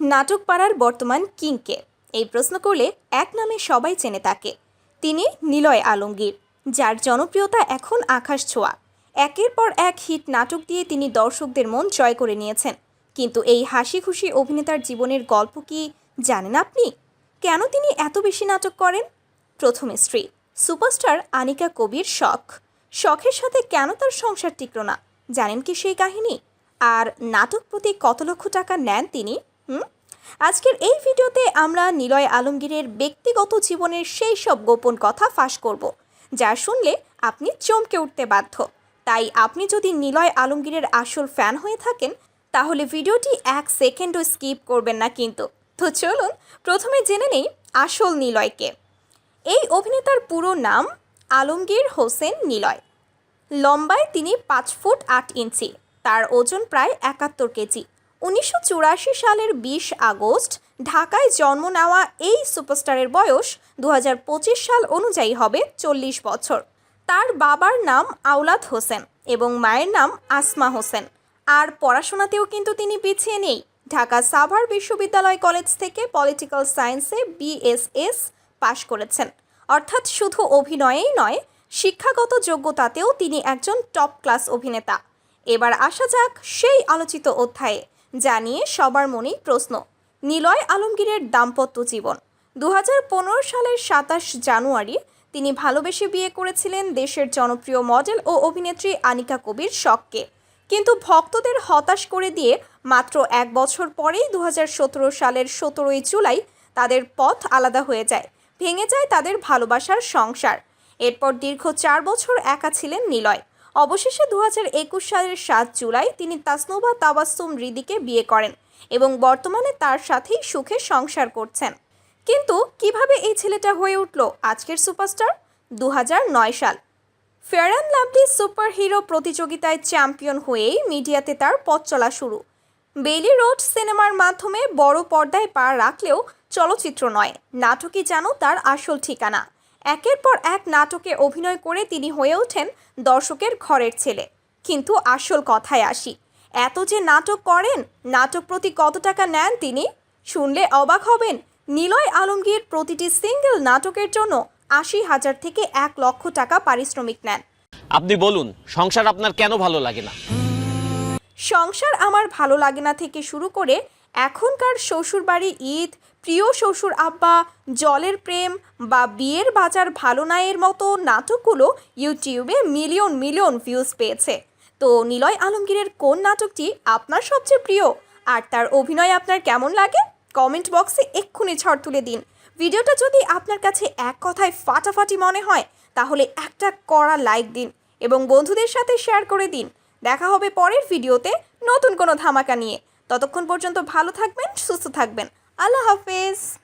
নাটক পাড়ার বর্তমান কিংকে। এই প্রশ্ন করলে এক নামে সবাই চেনে তাকে। তিনি নিলয় আলমগীর, যার জনপ্রিয়তা এখন আকাশ ছোঁয়া। একের পর এক হিট নাটক দিয়ে তিনি দর্শকদের মন জয় করে নিয়েছেন। কিন্তু এই হাসি খুশি অভিনেতার জীবনের গল্প কি জানেন আপনি? কেন তিনি এত বেশি নাটক করেন? প্রথম স্ত্রী, সুপারস্টার আনিকা কবির শখ। শখের সাথে কেন তার সংসার টিকল না? জানেন কি সেই কাহিনী? আর নাটক প্রতি কত লক্ষ টাকা নেন তিনি? হুম? আজকের এই ভিডিওতে আমরা নিলয় আলমগীরের ব্যক্তিগত জীবনের সেই সব গোপন কথা ফাঁস করব, যা শুনলে আপনি চমকে উঠতে বাধ্য। তাই আপনি যদি নিলয় আলমগীরের আসল ফ্যান হয়ে থাকেন, তাহলে ভিডিওটি এক সেকেন্ডও স্কিপ করবেন না কিন্তু। তো চলুন, প্রথমে জেনে নেই আসল নিলয়কে। এই অভিনেতার পুরো নাম আলমগীর হোসেন নিলয়। লম্বায় তিনি পাঁচ ফুট আট ইঞ্চি, তার ওজন প্রায় একাত্তর কেজি। উনিশশো চুরাশি সালের বিশ আগস্ট ঢাকায় জন্ম নেওয়া এই সুপারস্টারের বয়স দু হাজার পঁচিশ সাল অনুযায়ী হবে চল্লিশ বছর। তার বাবার নাম আওলাদ হোসেন এবং মায়ের নাম আসমা হোসেন। আর পড়াশোনাতেও কিন্তু তিনি পিছিয়ে নেই। ঢাকা সাভার বিশ্ববিদ্যালয় কলেজ থেকে পলিটিক্যাল সায়েন্সে বিএসএস পাশ করেছেন। অর্থাৎ শুধু অভিনয়েই নয়, শিক্ষাগত যোগ্যতাতেও তিনি একজন টপ ক্লাস অভিনেতা। এবার আসা যাক সেই আলোচিত অধ্যায়ে। যা নিয়ে সবার মনেই প্রশ্ন, নিলয় আলমগীরের দাম্পত্য জীবন। দু হাজার পনেরো সালের সাতাশ জানুয়ারি তিনি ভালোবেসে বিয়ে করেছিলেন দেশের জনপ্রিয় মডেল ও অভিনেত্রী আনিকা কবির শখকে। কিন্তু ভক্তদের হতাশ করে দিয়ে মাত্র এক বছর পরেই দু হাজার সতেরো সালের সতেরোই জুলাই তাদের পথ আলাদা হয়ে যায়, ভেঙে যায় তাদের ভালোবাসার সংসার। এরপর দীর্ঘ চার বছর একা ছিলেন নিলয়। অবশেষে দু হাজার একুশ সালের সাত জুলাই তিনি তাসনুবা তাবাসুম রিদিকে বিয়ে করেন এবং বর্তমানে তার সাথেই সুখে সংসার করছেন। কিন্তু কীভাবে এই ছেলেটা হয়ে উঠল আজকের সুপারস্টার? দু হাজার নয় সাল। Fair and lovely super hero প্রতিযোগিতায় চ্যাম্পিয়ন হয়েই মিডিয়াতে তার পথ চলা শুরু। বেলি রোড সিনেমার মাধ্যমে বড় পর্দায় পা রাখলেও চলচ্চিত্র নয়, নাটকই যেন তার আসল ঠিকানা। একের পর এক নাটকে অভিনয় করে তিনি হয়ে ওঠেন দর্শকের ঘরের ছেলে। কিন্তু আসল কথায় আসি এত যে নাটক করেন নাটক প্রতি কত টাকা নেন তিনি? শুনলে অবাক হবেন নিলয় আলমগীর প্রতিটি সিঙ্গেল নাটকের জন্য আশি হাজার থেকে এক লক্ষ টাকা পারিশ্রমিক নেন। আপনি বলুন সংসার আপনার কেন ভালো লাগে না? সংসার আমার ভালো লাগে না থেকে শুরু করে এখনকার শ্বশুরবাড়ি ঈদ প্রিয় শ্বশুর আব্বা, জলের প্রেম বা বিয়ের বাজার ভালো না এর মতো নাটকগুলো ইউটিউবে মিলিয়ন মিলিয়ন ভিউজ পেয়েছে। তো নিলয় আলমগীরের কোন নাটকটি আপনার সবচেয়ে প্রিয়? আর তার অভিনয় আপনার কেমন লাগে? কমেন্ট বক্সে এক্ষুনি ঝড় তুলে দিন। ভিডিওটা যদি আপনার কাছে এক কথায় ফাটাফাটি মনে হয়, তাহলে একটা কড়া লাইক দিন এবং বন্ধুদের সাথে শেয়ার করে দিন। দেখা হবে পরের ভিডিওতে নতুন কোনো ধামাকা নিয়ে। ততক্ষণ পর্যন্ত ভালো থাকবেন, সুস্থ থাকবেন। আল্লাহ হাফেজ।